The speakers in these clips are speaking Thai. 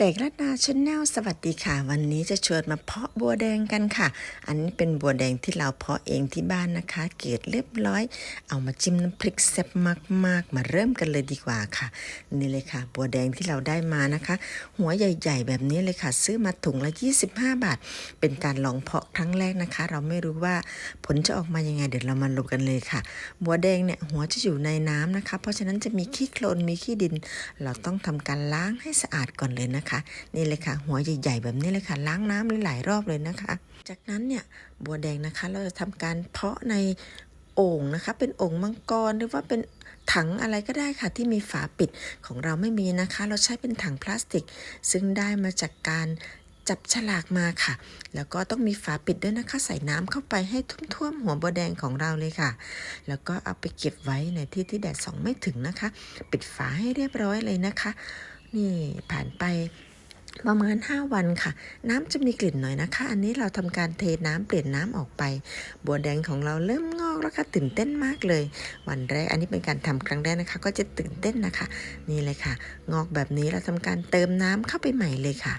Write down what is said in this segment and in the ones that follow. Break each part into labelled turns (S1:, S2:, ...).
S1: เด็กรัตนาชาแนลสวัสดีค่ะ วันนี้จะชวนมาเพาะบัวแดงกันค่ะ อันนี้เป็นบัวแดงที่เราเพาะเองที่บ้านนะคะ เกรดเรียบร้อย เอามาจิ้มน้ำพริกแซ่บมากๆ มาเริ่มกันเลยดีกว่าค่ะ นี่เลยค่ะ บัวแดงที่เราได้มานะคะ หัวใหญ่ๆ แบบนี้เลยค่ะ ซื้อมาถุงละ 25 บาท เป็นการลองเพาะครั้งแรกนะคะ เราไม่รู้ว่าผลจะออกมายังไงเดี๋ยวเรามาดูกันเลยค่ะ บัวแดงเนี่ยหัวจะอยู่ในน้ำนะคะ เพราะฉะนั้นจะมีขี้โคลนมีขี้ดิน เราต้องทำการล้างให้สะอาดก่อนเลยนะคะนี่เลยค่ะ หัวใหญ่ๆแบบนี้เลยค่ะ ล้างน้ำหลายๆรอบเลยนะคะ จากนั้นเนี่ยบัวแดงนะคะ เราจะทำการเพาะในโอ่งนะคะ เป็นโอ่งมังกรหรือว่าเป็นถังอะไรก็ได้ค่ะที่มีฝาปิดของเราไม่มีนะคะ เราใช้เป็นถังพลาสติก ซึ่งได้มาจากการจับฉลากมาค่ะ แล้วก็ต้องมีฝาปิดด้วยนะคะ ใส่น้ำเข้าไปให้ท่วมๆหัวบัวแดงของเราเลยค่ะ แล้วก็เอาไปเก็บไว้ในที่ที่แดดส่องไม่ถึงนะคะ ปิดฝาให้เรียบร้อยเลยนะคะ นี่ผ่านไปประมาณ 5 วันค่ะ น้ำจะมีกลิ่นหน่อยนะคะ อันนี้เราทำการเทน้ำเปลี่ยนน้ำออกไป บัวแดงของเราเริ่มงอกแล้วค่ะตื่นเต้นมากเลย วันแรกอันนี้เป็นการทำครั้งแรกนะคะ ก็จะตื่นเต้นนะคะ นี่เลยค่ะ งอกแบบนี้เราทำการเติมน้ำเข้าไปใหม่เลยค่ะ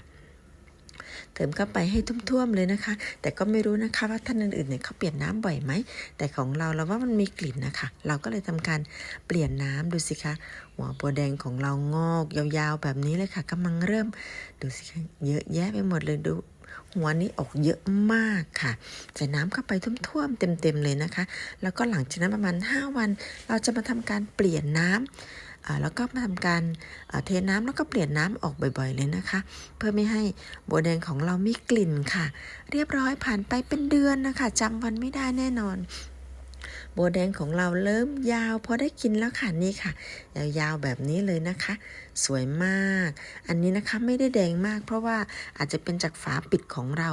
S1: เติมเข้าไปให้ท่วมๆเลยนะคะ แต่ก็ไม่รู้นะคะว่าท่านอื่นๆเนี่ยเขาเปลี่ยนน้ำบ่อยไหม แต่ของเราเราว่ามันมีกลิ่นนะคะ เราก็เลยทำการเปลี่ยนน้ำดูสิคะ หัวบัวแดงของเรางอกยาวๆแบบนี้เลยค่ะกำลังเริ่มดูสิคะเยอะแยะไปหมดเลยดูหัวนี้ออกเยอะมากค่ะ ใส่น้ำเข้าไปท่วมๆเต็มๆเลยนะคะ แล้วก็หลังจากนั้นประมาณ 5 วัน เราจะมาทำการเปลี่ยนน้ำอ่า แล้วก็มาทำการเทน้ำแล้วก็เปลี่ยนน้ำออกบ่อยๆเลยนะคะ เพื่อไม่ให้บัวแดงของเรามีกลิ่นค่ะ เรียบร้อยผ่านไปเป็นเดือนนะคะจำวันไม่ได้แน่นอน บัวแดงของเราเริ่มยาวพอได้กินแล้วค่ะนี่ค่ะ ยาวๆแบบนี้เลยนะคะ สวยมาก อันนี้นะคะไม่ได้แดงมาก เพราะว่าอาจจะเป็นจากฝาปิดของเรา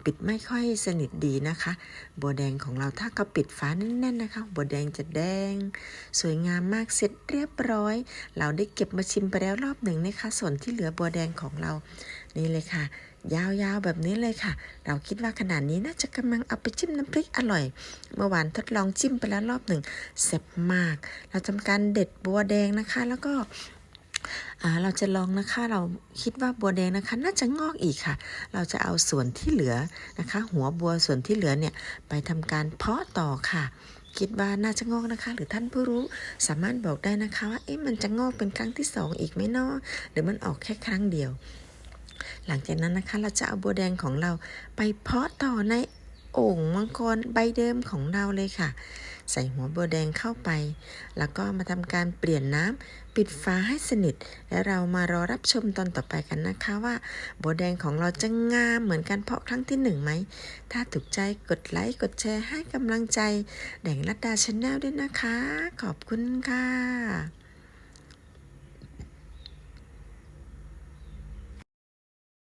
S1: เปิดไม่ค่อยสนิทดีนะคะบัวแดงของเราถ้าเขาปิดฝาแน่นๆนะคะบัวแดงจะแดง สวยงามมากเสร็จเรียบร้อย เราได้เก็บมาชิมไปแล้วรอบหนึ่งนะคะ ส่วนที่เหลือบัวแดงของเรา นี่เลยค่ะ ยาวๆแบบนี้เลยค่ะ เราคิดว่าขนาดนี้น่าจะกำลังเอาไปจิ้มน้ำพริกอร่อย เมื่อวานทดลองจิ้มไปแล้วรอบหนึ่งเซ็บมาก เราทำการเด็ดบัวแดงนะคะ แล้วก็เราจะลองนะคะเราคิดว่าบัวแดงนะคะ น่าจะงอกอีกค่ะ เราจะเอาส่วนที่เหลือนะคะ หัวบัวส่วนที่เหลือเนี่ยไปทำการเพาะต่อค่ะ คิดว่าน่าจะงอกนะคะ หรือท่านผู้รู้สามารถบอกได้นะคะว่าเอ๊ะมันจะงอกเป็นครั้งที่สองอีกไหมเนาะหรือมันออกแค่ครั้งเดียว หลังจากนั้นนะคะเราจะเอาบัวแดงของเราไปเพาะต่อในโอ่งมังกรใบเดิมของเราเลยค่ะ ใส่หัวบัวแดงเข้าไป แล้วก็มาทำการเปลี่ยนน้ำปิดฝาให้สนิท และเรามารอรับชมตอนต่อไปกันนะคะว่าบัวแดงของเราจะงามเหมือนกันเพาะครั้งที่หนึ่งไหม ถ้าถูกใจกดไลค์กดแชร์ให้กำลังใจ แดงรัตดาชาแนลด้วยนะคะ ขอบคุณค่ะ